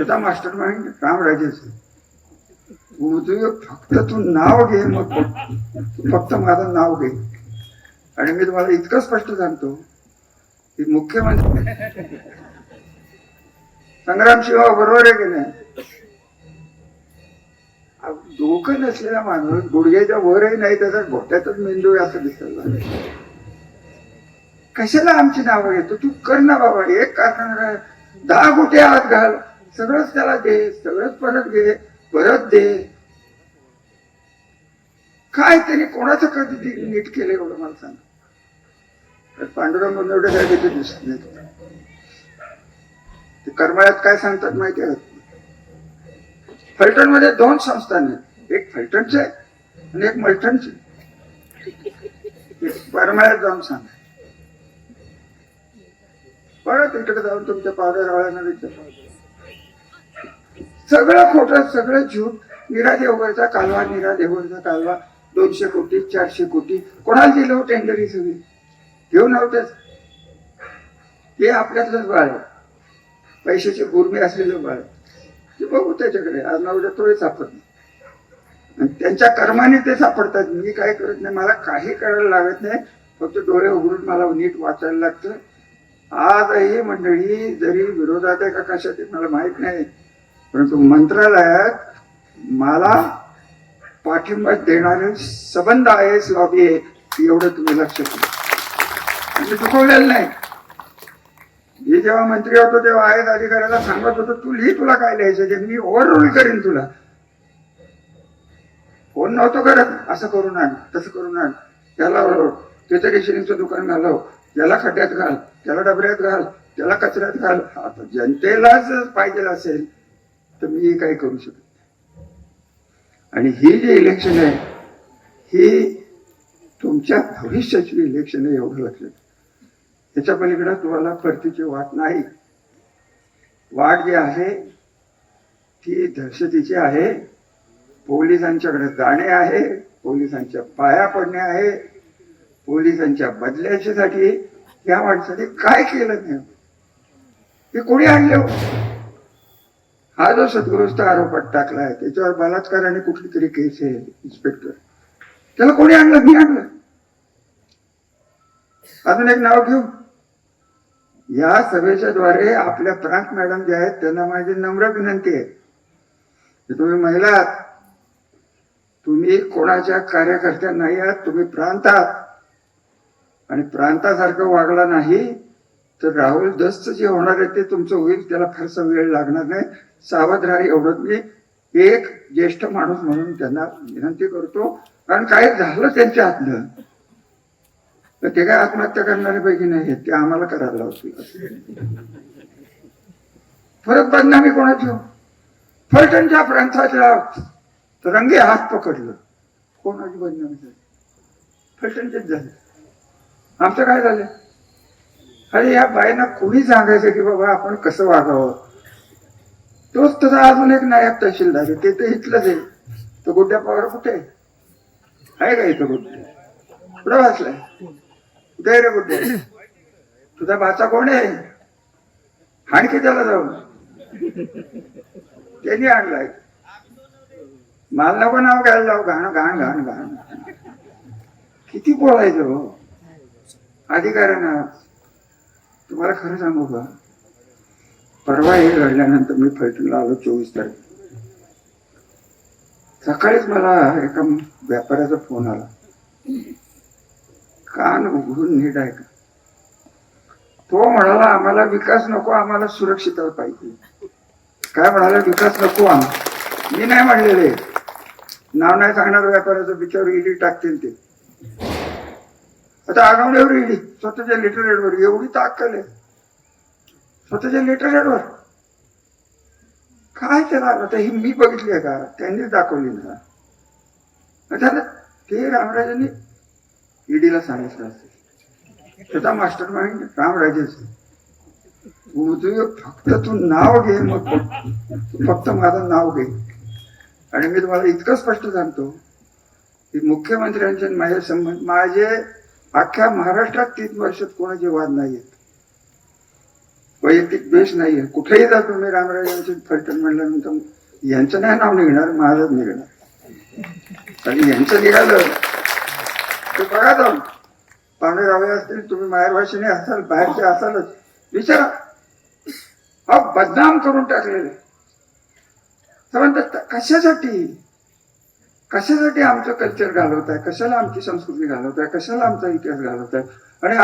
त्याचा master mind रामराजेच तू फक्त तू नाव घे मग तू फक्त माझं नाव घे. आणि मी तुम्हाला इतकं स्पष्ट सांगतो की मुख्यमंत्री संग्राम शिवा बरोबर आहे की नाही? डोकं नसलेला माणूस गुडघ्याच्या वरही नाही त्याचा घोट्यातच मेंदू आहे असं दिसायला कशाला आमची नावं घेतो? तू कर ना बाबा एक कारण दहा गोटे आत घाल. सगळंच त्याला दे सगळंच परत घे परत दे. काय त्याने कोणाचं कधी नीट केलं एवढं मला सांग. तर पांडुरंग मुनवडे काय तिथे दिसत नाही. ते करमाळ्यात काय सांगतात माहिती आहे? फलटणमध्ये दोन संस्थान आहेत. एक फलटणचे आणि एक मलटणचे करमाळ्यात जाऊन सांगा. परत इकडे जाऊन तुमच्या पावड्याराळ्यांना विचार. सगळं खोटं सगळं झूट निरा देवगडचा कालवा निरा देवगडचा कालवा. दोनशे कोटी चारशे कोटी. कोणाला दिलं हो टेंडर ही सगळी? घेऊन नव्हतेच हो ते आपल्यातलंच बाळ आहे. पैशाचे गुरमी असलेलं बाळ ते बघू त्याच्याकडे. आज ना उद्या तोही सापडत. नाही त्यांच्या कर्माने ते सापडतात. मी काय करत नाही. मला काही करायला लागत नाही. फक्त डोळे उघडून मला नीट वाचायला लागतं. आजही मंडळी जरी विरोधात आहे का कशात मला माहीत नाही. परंतु मंत्रालयात मला पाठिंबा देणारे सबंध आहे लॉबी आहे एवढं तुम्ही लक्षात घ्या मी चुकवलेलं नाही. मी जेव्हा मंत्री होतो तेव्हा आहेत अधिकाऱ्याला सांगत होतो तू लिही तुला काय लिहायचं ते मी ओव्हररोल करीन तुला. फोन नव्हतो करत. असं करून आण तसं करून आण. त्याला त्याच्या रेशनिंगचं दुकान घालव. त्याला खड्ड्यात घाल. त्याला डबऱ्यात घाल. त्याला कचऱ्यात घाल. आता जनतेलाच पाहिजे असेल. तर मी काही करू शकत नाही. आणि ही जी इलेक्शन आहे ही तुमच्या भविष्याची इलेक्शन आहे एवढं लक्षात त्याच्या पलीकडे तुम्हाला परतीची वाट नाही. वाट जी आहे ती दहशतीची आहे. पोलिसांच्याकडे जाणे आहे पोलिसांच्या पाया पडणे आहे पोलिसांच्या बदल्याच्यासाठी या माणसाने काय केलं नाही? हे कोणी आणलं? हा जो सद्गृस्त आरोपात टाकलाय. त्याच्यावर बलात्कार आणि कुठली तरी केस आहे इन्स्पेक्टर त्याला कोणी आणलं? मी आणलं. अजून एक नाव घेऊ. या सभेच्या द्वारे आपल्या प्रांत मॅडम जे आहेत त्यांना माझी नम्र विनंती आहे. की तुम्ही महिला आहात. तुम्ही कोणाच्या कार्यकर्त्या नाही आहात. तुम्ही प्रांत आहात. आणि प्रांतासारखं वागला नाही तर राहुल दस्त जे होणार आहे ते तुमचं होईल त्याला फारसा वेळ लागणार नाही. सावध राहा एवढंच मी. एक ज्येष्ठ माणूस म्हणून त्यांना विनंती करतो. कारण काय झालं त्यांच्या हातनं? तर ते काय आत्महत्या करणारे पैकी नाही ते आम्हाला करायला लावतील. फरक बदनामी कोणाची? हो? फलटणच्या प्रांताच्या रंगे हात पकडलं. कोणाची बदनामी झाली? फलटणचेच झाले. आमचं काय झालं? अरे या बाईंना कोणी सांगायचं की बाबा आपण कसं वागावं? तोच तसा अजून एक नायब तहसीलदार ते तर इथलंच आहे. तो गुड्ड्या पवार कुठे आहे? का इथं गुड्डे? कुठं वाचलाय कुठे रे गुड्डे. तुझा भाचा कोण आहे? आणखी त्याला जाऊ त्यांनी आणलाय. मला नको नाव घ्यायला जाऊ घाण घाण घाण घाण. किती बोलायचं हो? अधिकाऱ्यांना. तुम्हाला खरं सांगू का? परवा हे घडल्यानंतर मी फलटणला आलो चोवीस तारीख. सकाळीच मला एका व्यापाऱ्याचा फोन आला. कान उघडून नीट आहे का तो म्हणाला आम्हाला विकास नको आम्हाला सुरक्षितता पाहिजे. काय म्हणाला विकास नको आम्हाला मी नाही म्हणलेले नाव नाही सांगणार व्यापाऱ्याचं बिचार ईडी टाकतील ते. आता आगवण्यावर ईडी स्वतःच्या लिटर रेटवर एवढी ताकद आहे. स्वतःच्या लिटर रेटवर काय त्याला आता ही मी बघितली आहे का? त्यांनीच दाखवली ना. आता ते रामराजांनी ईडीला सांगितलं असते. त्याचा मास्टर माइंड रामराजेच तू फक्त तू नाव घे मग. तू फक्त माझं नाव घे. आणि मी तुम्हाला इतकं स्पष्ट सांगतो की मुख्यमंत्र्यांचे माझे संबंध माझे अख्ख्या महाराष्ट्रात तीन वर्षात कोणाचे वाद नाही आहेत वैयक्तिक द्वेष नाहीये. कुठेही जा तुम्ही रामराज यांचे फलटण म्हणल्यानंतर यांचं नाही नाव निघणार माझंच निघणार. आणि यांचं निघालं ते बघा जाऊन. पाहुणे रावे असतील तुम्ही माहेर भाषेने असाल बाहेरचे असालच. विचारा. हा बदनाम करून टाकलेले. तर म्हणतात कशासाठी? कशासाठी आमचं कल्चर घालवत आहे कशाला आमची संस्कृती घालवत आहे कशाला आमचा इतिहास घालवत आहे आणि